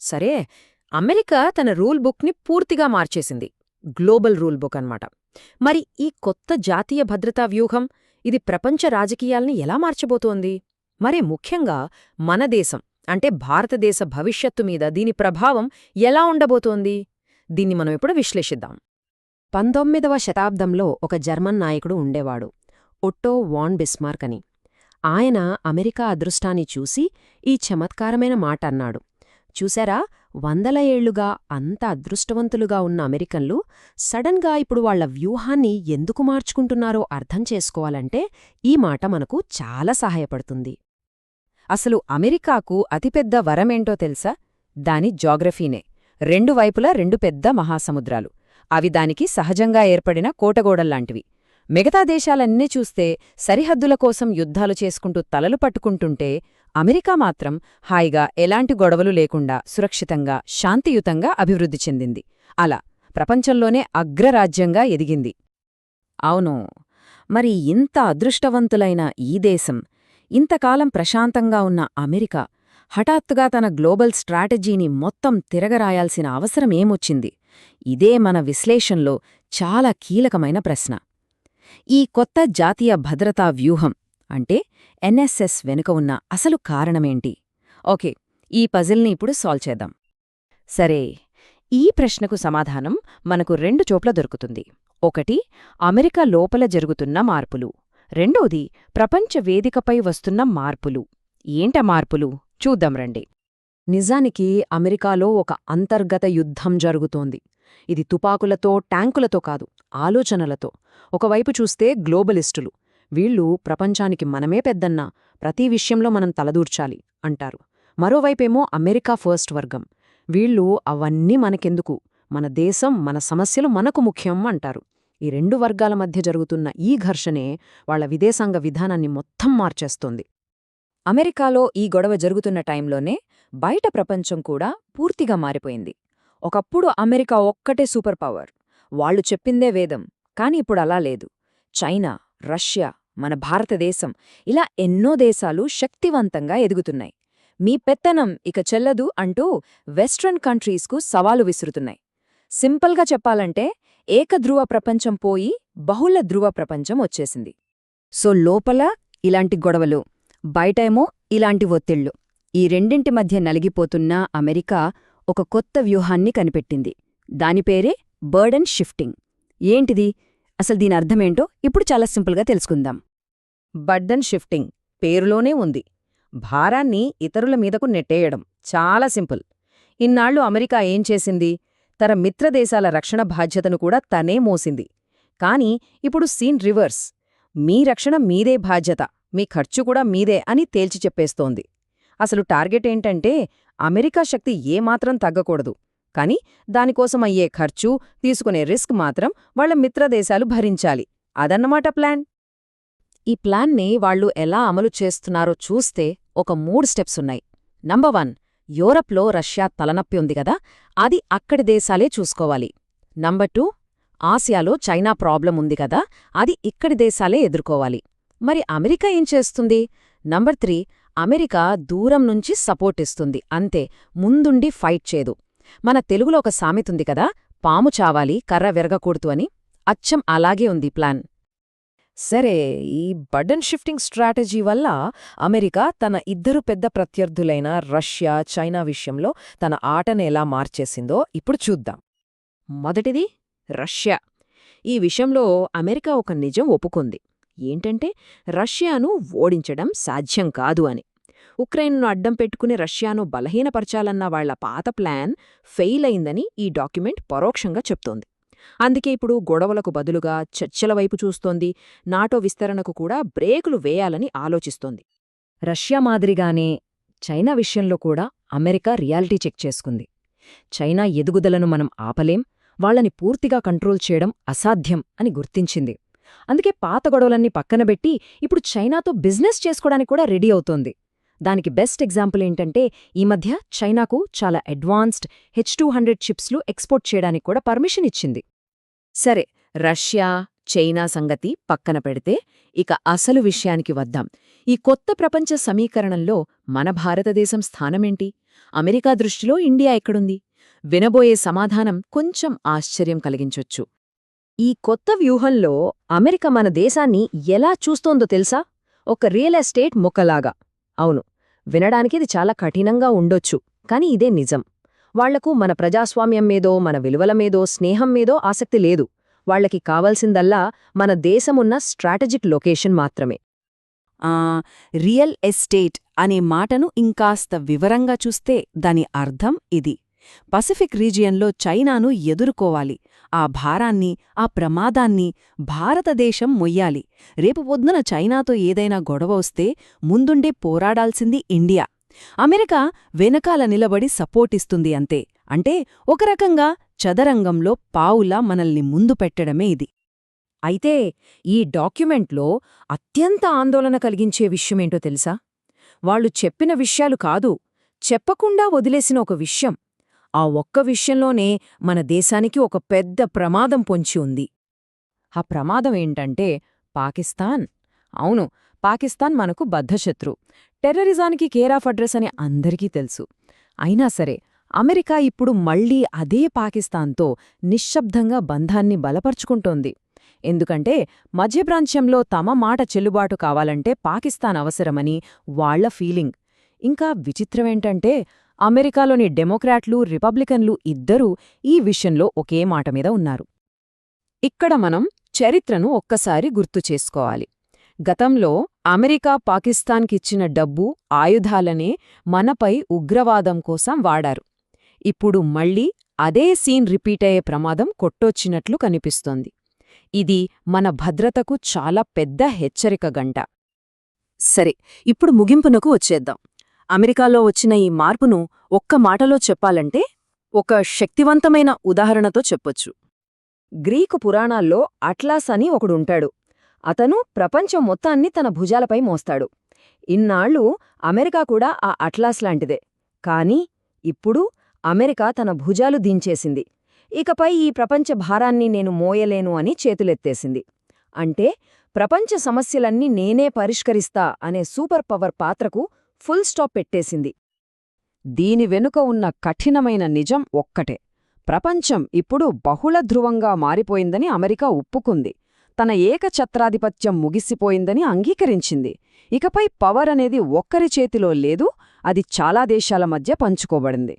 సరే అమెరికా తన రూల్ బుక్ని పూర్తిగా మార్చేసింది. గ్లోబల్ రూల్ బుక్ అన్నమాట. మరి ఈ కొత్త జాతీయ భద్రతా వ్యూహం ఇది ప్రపంచ రాజకీయాల్ని ఎలా మార్చబోతోంది? మరే ముఖ్యంగా మన దేశం అంటే భారతదేశ భవిష్యత్తు మీద దీని ప్రభావం ఎలా ఉండబోతోంది? దీన్ని మనం ఇప్పుడు విశ్లేషిద్దాం. పంతొమ్మిదవ శతాబ్దంలో ఒక జర్మన్ నాయకుడు ఉండేవాడు ఒట్టో వాన్ బిస్మార్క్ అని. ఆయన అమెరికా అదృష్టాన్ని చూసి ఈ చమత్కారమైన మాట అన్నాడు. చూశారా? వందల ఏళ్ళుగా అంత అదృష్టవంతులుగా ఉన్న అమెరికన్లు సడన్గా ఇప్పుడు వాళ్ళ వ్యూహాన్ని ఎందుకు మార్చుకుంటున్నారో అర్థం చేసుకోవాలంటే ఈ మాట మనకు చాలా సహాయపడుతుంది. అసలు అమెరికాకు అతిపెద్ద వరమేంటో తెలుసా? దాని జాగ్రఫీనే. రెండు వైపులా రెండు పెద్ద మహాసముద్రాలు. అవి దానికి సహజంగా ఏర్పడిన కోటగోడల్లాంటివి. మిగతా దేశాలన్నీ చూస్తే సరిహద్దుల కోసం యుద్ధాలు చేసుకుంటూ తలలు పట్టుకుంటుంటే అమెరికా మాత్రం హాయిగా ఎలాంటి గొడవలు లేకుండా సురక్షితంగా శాంతియుతంగా అభివృద్ధి చెందింది. అలా ప్రపంచంలోనే అగ్రరాజ్యంగా ఎదిగింది. అవును మరి ఇంత అదృష్టవంతులైన ఈ దేశం ఇంతకాలం ప్రశాంతంగా ఉన్న అమెరికా హఠాత్తుగా తన గ్లోబల్ స్ట్రాటజీని మొత్తం తిరగరాయాల్సిన అవసరమేమొచ్చింది ఇదే మన విశ్లేషణలో చాలా కీలకమైన ప్రశ్న. ఈ కొత్త జాతీయ భద్రతా వ్యూహం అంటే ఎన్ఎస్ఎస్ వెనుక ఉన్న అసలు కారణమేంటి? ఓకే ఈ పజిల్ని ఇప్పుడు సాల్వ్ చేద్దాం. సరే ఈ ప్రశ్నకు సమాధానం మనకు రెండు చోట్ల దొరుకుతుంది. ఒకటి అమెరికా లోపల జరుగుతున్న మార్పులు. రెండోది ప్రపంచ వేదికపై వస్తున్న మార్పులు. ఏంట మార్పులు? చూద్దాం రండి. నిజానికి అమెరికాలో ఒక అంతర్గత యుద్ధం జరుగుతోంది. ఇది తుపాకులతో ట్యాంకులతో కాదు ఆలోచనలతో. ఒకవైపు చూస్తే గ్లోబలిస్టులు వీళ్ళు ప్రపంచానికి మనమే పెద్దన్నా ప్రతి విషయంలో మనం తలదూర్చాలి అంటారు. మరోవైపేమో అమెరికా ఫస్ట్ వర్గం. వీళ్ళు అవన్నీ మనకెందుకు? మన దేశం మన సమస్యలు మనకు ముఖ్యం అంటారు. ఈ రెండు వర్గాల మధ్య జరుగుతున్న ఈ ఘర్షణే వాళ్ళ విదేశాంగ విధానాన్ని మొత్తం మార్చేస్తోంది. అమెరికాలో ఈ గొడవ జరుగుతున్న టైంలోనే బయట ప్రపంచం కూడా పూర్తిగా మారిపోయింది. ఒకప్పుడు అమెరికా ఒక్కటే సూపర్ పవర్. వాళ్ళు చెప్పిందే వేదం కాని ఇప్పుడు అలా లేదు. చైనా రష్యా మన భారతదేశం ఇలా ఎన్నో దేశాలు శక్తివంతంగా ఎదుగుతున్నాయి. మీ పెత్తనం ఇక చెల్లదు అంటూ వెస్ట్రన్ కంట్రీస్కు సవాలు విసురుతున్నాయి. సింపుల్గా చెప్పాలంటే ఏకధ్రువ ప్రపంచం పోయి బహుళ ధ్రువ ప్రపంచం వచ్చేసింది. సో లోపల ఇలాంటి గొడవలు బయటేమో ఇలాంటి ఒత్తిళ్ళు ఈ రెండింటి మధ్య నలిగిపోతున్న అమెరికా ఒక కొత్త వ్యూహాన్ని కనిపెట్టింది. దానిపేరే బర్డన్ షిఫ్టింగ్. ఏంటిది? అసలు దీని అర్థమేంటో ఇప్పుడు చాలా సింపుల్గా తెలుసుకుందాం. బర్డన్ షిఫ్టింగ్ పేరులోనే ఉంది. భారాన్ని ఇతరుల మీదకు నెట్టేయడం చాలా సింపుల్. ఇన్నాళ్ళు అమెరికా ఏం చేసింది? తన మిత్రదేశాల రక్షణ బాధ్యతను కూడా తనే మోసింది. కాని ఇప్పుడు సీన్ రివర్స్. మీ రక్షణ మీదే బాధ్యత మీ ఖర్చు కూడా మీదే అని తేల్చి చెప్పేస్తోంది. అసలు టార్గెట్ ఏంటంటే అమెరికా శక్తి ఏమాత్రం తగ్గకూడదు. కాని దానికోసం అయ్యే ఖర్చు తీసుకునే రిస్క్ మాత్రం వాళ్ళ మిత్రదేశాలు భరించాలి. అదన్నమాట ప్లాన్. ఈ ప్లాన్ని వాళ్ళు ఎలా అమలు చేస్తున్నారో చూస్తే ఒక మూడు స్టెప్స్ ఉన్నాయి. నంబర్ వన్ యూరప్లో రష్యా తలనొప్పి ఉందిగదా అది అక్కడి దేశాలే చూసుకోవాలి. నంబర్ టూ ఆసియాలో చైనా ప్రాబ్లం ఉంది కదా అది ఇక్కడి దేశాలే ఎదుర్కోవాలి. మరి అమెరికా ఏం చేస్తుంది? నంబర్ త్రీ అమెరికా దూరం నుంచి సపోర్ట్ ఇస్తుంది అంతే ముందుండి ఫైట్ చేయదు. మన తెలుగులో ఒక సామెతుంది కదా పాము చావాలి కర్ర విరగకూడదు అని. అచ్చం అలాగే ఉంది ప్లాన్. సరే ఈ బడన్ షిఫ్టింగ్ స్ట్రాటజీ వల్ల అమెరికా తన ఇద్దరు పెద్ద ప్రత్యర్థులైన రష్యా చైనా విషయంలో తన ఆటను ఎలా మార్చేసిందో ఇప్పుడు చూద్దాం. మొదటిది రష్యా. ఈ విషయంలో అమెరికా ఒక నిజం ఒప్పుకుంది. ఏంటంటే రష్యాను ఓడించడం సాధ్యం కాదు అని. ఉక్రెయిన్ను అడ్డం పెట్టుకుని రష్యాను బలహీనపరచాలన్న వాళ్ళ పాత ప్లాన్ ఫెయిల్ అయిందని ఈ డాక్యుమెంట్ పరోక్షంగా చెప్తోంది. అందుకే ఇప్పుడు గొడవలకు బదులుగా చర్చల వైపు చూస్తోంది. నాటో విస్తరణకు కూడా బ్రేకులు వేయాలని ఆలోచిస్తోంది. రష్యా మాదిరిగానే చైనా విషయంలో కూడా అమెరికా రియాలిటీ చెక్ చేసుకుంది. చైనా ఎదుగుదలను మనం ఆపలేం వాళ్ళని పూర్తిగా కంట్రోల్ చేయడం అసాధ్యం అని గుర్తించింది. అందుకే పాత గొడవలన్నీ పక్కనబెట్టి ఇప్పుడు చైనాతో బిజినెస్ చేసుకోవడానికి కూడా రెడీ అవుతోంది. దానికి బెస్ట్ ఎగ్జాంపుల్ ఏంటంటే ఈ మధ్య చైనాకు చాలా అడ్వాన్స్డ్ హెచ్ టూ హండ్రెడ్ చిప్స్లు ఎక్స్పోర్ట్ చేయడానికి కూడా పర్మిషన్ ఇచ్చింది. సరే రష్యా చైనా సంగతి పక్కన పెడితే ఇక అసలు విషయానికి వద్దాం. ఈ కొత్త ప్రపంచ సమీకరణంలో మన భారతదేశం స్థానమేంటి? అమెరికా దృష్టిలో ఇండియా ఎక్కడుంది? వినబోయే సమాధానం కొంచెం ఆశ్చర్యం కలిగించొచ్చు. ఈ కొత్త వ్యూహంలో అమెరికా మన దేశాన్ని ఎలా చూస్తోందో తెలుసా? ఒక రియల్ ఎస్టేట్ మొక్కలాగా. అవును వినడానికి ఇది చాలా కఠినంగా ఉండొచ్చు కాని ఇదే నిజం. వాళ్ళకు మన ప్రజాస్వామ్యం మీదో మన విలువల మీదో స్నేహం మీదో ఆసక్తి లేదు. వాళ్ళకి కావలసిందల్లా మన దేశమున్న స్ట్రాటజిక్ లొకేషన్ మాత్రమే. ఆ, రియల్ ఎస్టేట్ అనే మాటను ఇంకాస్త వివరంగా చూస్తే దాని అర్థం ఇది. పసిఫిక్ రీజియన్లో చైనాను ఎదుర్కోవాలి. ఆ భారాన్ని ఆ ప్రమాదాన్ని భారతదేశం మొయ్యాలి. రేపు పొద్దున చైనాతో ఏదైనా గొడవ వస్తే ముందుండే పోరాడాల్సింది ఇండియా. అమెరికా వెనకాల నిలబడి సపోర్టిస్తుంది అంతే. అంటే ఒక రకంగా చదరంగంలో పావులా మనల్ని ముందు పెట్టడమే ఇది. అయితే ఈ డాక్యుమెంట్లో అత్యంత ఆందోళన కలిగించే విషయమేంటో తెలుసా? వాళ్ళు చెప్పిన విషయాలు కాదు చెప్పకుండా వదిలేసిన ఒక విషయం. ఆ ఒక్క విషయంలోనే మన దేశానికి ఒక పెద్ద ప్రమాదం పొంచి ఉంది. ఆ ప్రమాదం ఏంటంటే పాకిస్తాన్. అవును పాకిస్తాన్ మనకు బద్ధశత్రు. టెర్రరిజానికి కేరాఫ్ అడ్రస్ అని అందరికీ తెలుసు. అయినా సరే అమెరికా ఇప్పుడు మళ్ళీ అదే పాకిస్తాన్తో నిశ్శబ్దంగా బంధాన్ని బలపరుచుకుంటోంది. ఎందుకంటే మధ్యప్రాంత్యంలో తమ మాట చెల్లుబాటు కావాలంటే పాకిస్తాన్ అవసరమని వాళ్ళ ఫీలింగ్. ఇంకా విచిత్రమేంటంటే అమెరికాలోని డెమోక్రాట్లు రిపబ్లికన్లు ఇద్దరూ ఈ విషయంలో ఒకే మాట మీద ఉన్నారు. ఇక్కడ మనం చరిత్రను ఒక్కసారి గుర్తు చేసుకోవాలి. గతంలో అమెరికా పాకిస్తాన్కిచ్చిన డబ్బు ఆయుధాలనే మనపై ఉగ్రవాదం కోసం వాడారు. ఇప్పుడు మళ్ళీ అదే సీన్ రిపీటయ్యే ప్రమాదం కొట్టొచ్చినట్లు కనిపిస్తోంది. ఇది మన భద్రతకు చాలా పెద్ద హెచ్చరిక గంట. సరే ఇప్పుడు ముగింపునకు వచ్చేద్దాం. అమెరికాలో వచ్చిన ఈ మార్పును ఒక్క మాటలో చెప్పాలంటే ఒక శక్తివంతమైన ఉదాహరణతో చెప్పొచ్చు. గ్రీకు పురాణాల్లో అట్లాస్ అని ఒకడుంటాడు. అతను ప్రపంచం మొత్తాన్ని తన భుజాలపై మోస్తాడు. ఇన్నాళ్ళు అమెరికా కూడా ఆ అట్లాస్ లాంటిదే. కాని ఇప్పుడు అమెరికా తన భుజాలు దించేసింది. ఇకపై ఈ ప్రపంచ భారాన్ని నేను మోయలేను అని చేతులెత్తేసింది. అంటే ప్రపంచ సమస్యలన్నీ నేనే పరిష్కరిస్తా అనే సూపర్ పవర్ పాత్రకు ఫుల్ స్టాప్ పెట్టేసింది. దీని వెనుక ఉన్న కఠినమైన నిజం ఒక్కటే. ప్రపంచం ఇప్పుడు బహుళ ధ్రువంగా మారిపోయిందని అమెరికా ఒప్పుకుంది. తన ఏకఛత్రాధిపత్యం ముగిసిపోయిందని అంగీకరించింది. ఇకపై పవర్ అనేది ఒక్కరి చేతిలో లేదు అది చాలా దేశాల మధ్య పంచుకోబడింది.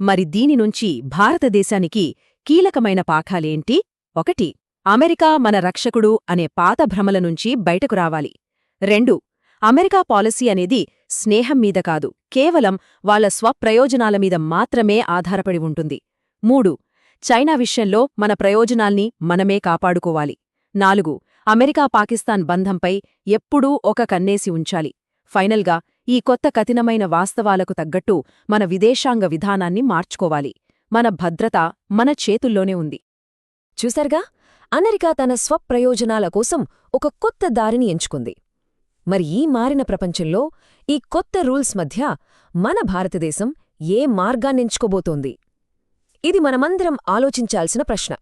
మరి దీని నుంచి భారతదేశానికి కీలకమైన పాఠాలేంటి? ఒకటి అమెరికా మన రక్షకుడు అనే పాత భ్రమల నుంచి బయటకు రావాలి. రెండు అమెరికా పాలసీ అనేది స్నేహం మీద కాదు. కేవలం వాళ్ళ స్వప్రయోజనాల మీద మాత్రమే ఆధారపడి ఉంటుంది. మూడు చైనా విషయంలో మన ప్రయోజనాల్ని మనమే కాపాడుకోవాలి. నాలుగు అమెరికా పాకిస్తాన్ బంధంపై ఎప్పుడూ ఒక కన్నేసి ఉంచాలి. ఫైనల్గా ఈ కొత్త కఠినమైన వాస్తవాలకు తగ్గట్టు మన విదేశాంగ విధానాన్ని మార్చుకోవాలి. మన భద్రత మన చేతుల్లోనే ఉంది. చూసర్గా అమెరికా తన స్వప్రయోజనాల కోసం ఒక కొత్త దారిని ఎంచుకుంది. మరి ఈ మారిన ప్రపంచంలో ఈ కొత్త రూల్స్ మధ్య మన భారతదేశం ఏ మార్గాన్నెంచుకోబోతోంది ఇది మనమందరం ఆలోచించాల్సిన ప్రశ్న.